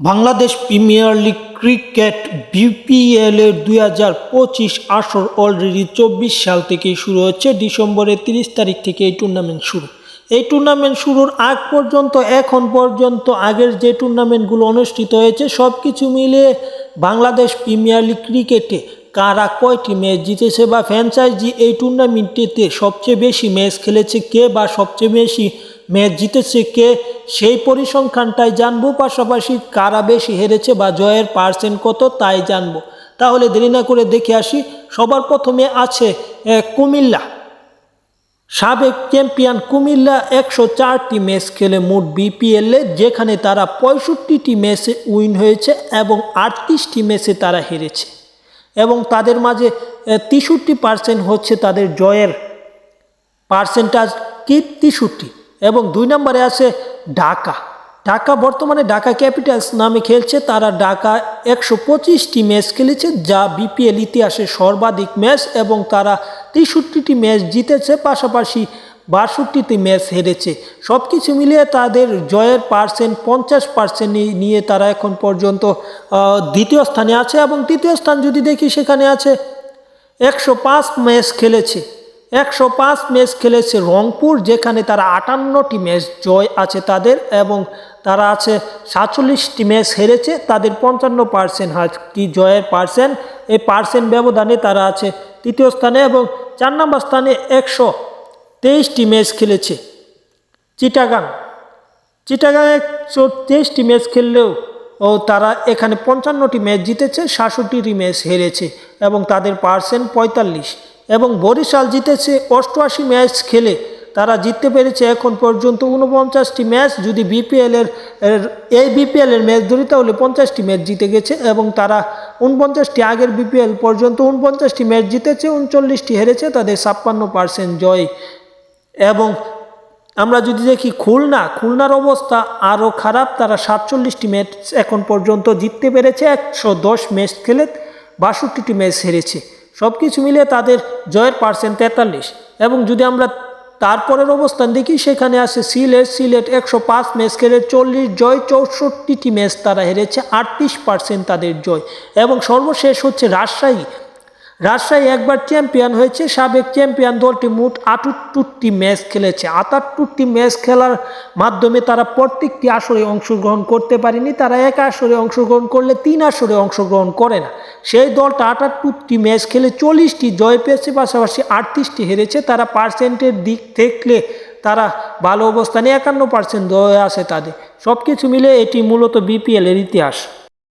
Bangladesh premier league cricket BPL এর দুই হাজার পঁচিশ আসর অলরেডি চব্বিশ সাল থেকেই শুরু হচ্ছে ডিসেম্বরের তিরিশ তারিখ থেকে এই টুর্নামেন্ট শুরু। এই টুর্নামেন্ট শুরুর আগ পর্যন্ত, এখন পর্যন্ত, আগের যে টুর্নামেন্টগুলো অনুষ্ঠিত হয়েছে সব কিছু মিলিয়ে বাংলাদেশ প্রিমিয়ার লিগ ক্রিকেটে কারা কয়টি ম্যাচ জিতেছে বা ফ্র্যাঞ্চাইজি এই টুর্নামেন্টটিতে সবচেয়ে বেশি ম্যাচ খেলেছে, কে বা সবচেয়ে বেশি ম্যাচ জিতেছে কে? সেই পরিসংখ্যানটাই জানব। পাশাপাশি কারা বেশি হেরেছে বা জয়ের পার্সেন্ট কত তাই জানব। তাহলে দেরি না করে দেখে আসি। সবার প্রথমে আছে কুমিল্লা। সাবেক চ্যাম্পিয়ন কুমিল্লা একশো চারটি ম্যাচ খেলে মোট বিপিএলে, যেখানে তারা পঁয়ষট্টিটি ম্যাচে উইন হয়েছে এবং আটত্রিশটি ম্যাচে তারা হেরেছে। এবং তাদের মাঝে তেষট্টি পার্সেন্ট হচ্ছে তাদের জয়ের। পার্সেন্টাজ কি? তেষট্টি। এবং দুই নম্বরে আছে ঢাকা। ঢাকা বর্তমানে ঢাকা ক্যাপিটালস নামে খেলছে। তারা ঢাকা একশো পঁচিশটি ম্যাচ খেলেছে, যা বিপিএল ইতিহাসে সর্বাধিক ম্যাচ এবং তারা তেষট্টিটি ম্যাচ জিতেছে, পাশাপাশি বাষট্টিটি ম্যাচ হেরেছে। সব কিছু মিলিয়ে তাদের জয়ের পার্সেন্ট পঞ্চাশ পার্সেন্ট নিয়ে তারা এখন পর্যন্ত দ্বিতীয় স্থানে আছে এবং তৃতীয় স্থান যদি দেখি সেখানে আছে একশো পাঁচ ম্যাচ খেলেছে। একশো পাঁচ ম্যাচ খেলেছে রংপুর, যেখানে তারা আটান্নটি ম্যাচ জয় আছে তাদের এবং তারা আছে সাতচল্লিশটি ম্যাচ হেরেছে। তাদের পঞ্চান্ন পার্সেন্ট কি জয়ের পার্সেন্ট এই পার্সেন্ট ব্যবধানে তারা আছে তৃতীয় স্থানে এবং চার নম্বর স্থানে একশো তেইশটি ম্যাচ খেলেছে চিটাগাং। চিটাগাং একশো তেইশটি ম্যাচ খেললেও ও তারা এখানে পঞ্চান্নটি ম্যাচ জিতেছে, সাতষট্টিটি ম্যাচ হেরেছে এবং তাদের পার্সেন্ট পঁয়তাল্লিশ। এবং বরিশাল জিতেছে অষ্টআশি ম্যাচ খেলে। তারা জিততে পেরেছে এখন পর্যন্ত উনপঞ্চাশটি ম্যাচ। যদি বিপিএল এর, এর- এই বিপিএল এর ম্যাচ ধরি, তাহলে পঞ্চাশটি ম্যাচ জিতে গেছে এবং তারা উনপঞ্চাশটি আগের বিপিএল পর্যন্ত উনপঞ্চাশটি ম্যাচ জিতেছে উনচল্লিশটি হেরেছে, তাদের ছাপ্পান্ন পার্সেন্ট জয়। এবং আমরা যদি দেখি খুলনা, খুলনার অবস্থা আরও খারাপ। তারা সাতচল্লিশটি ম্যাচ এখন পর্যন্ত জিততে পেরেছে, একশো দশ ম্যাচ খেলে বাষট্টিটি ম্যাচ হেরেছে। সব কিছু মিলিয়ে তাদের জয়ের পার্সেন্ট তেতাল্লিশ। এবং যদি আমরা তারপরের অবস্থান দেখি, সেখানে আছে সিলেট সিলেট একশো পাঁচ ম্যাচ খেলে চল্লিশ জয়, চৌষট্টিটি ম্যাচ তারা হেরেছে, আটত্রিশ পার্সেন্ট তাদের জয়। এবং সর্বশেষ হচ্ছে রাজশাহী। রাজশাহী একবার চ্যাম্পিয়ন হয়েছে, সাবেক চ্যাম্পিয়ন দলটি মোট আটাত্তরটি ম্যাচ খেলেছে। আটাত্তরটি ম্যাচ খেলার মাধ্যমে তারা প্রত্যেকটি আসরে অংশগ্রহণ করতে পারেনি। তারা এক আসরে অংশগ্রহণ করলে তিন আসরে অংশগ্রহণ করে না। সেই দলটা আটাত্তরটি ম্যাচ খেলে চল্লিশটি জয় পেয়েছে, পাশাপাশি আটত্রিশটি হেরেছে। তারা পার্সেন্টের দিক দেখলে তারা ভালো অবস্থানে একান্ন পার্সেন্ট জয় আছে তাদের। সব কিছু মিলে এটি মূলত বিপিএলের ইতিহাস।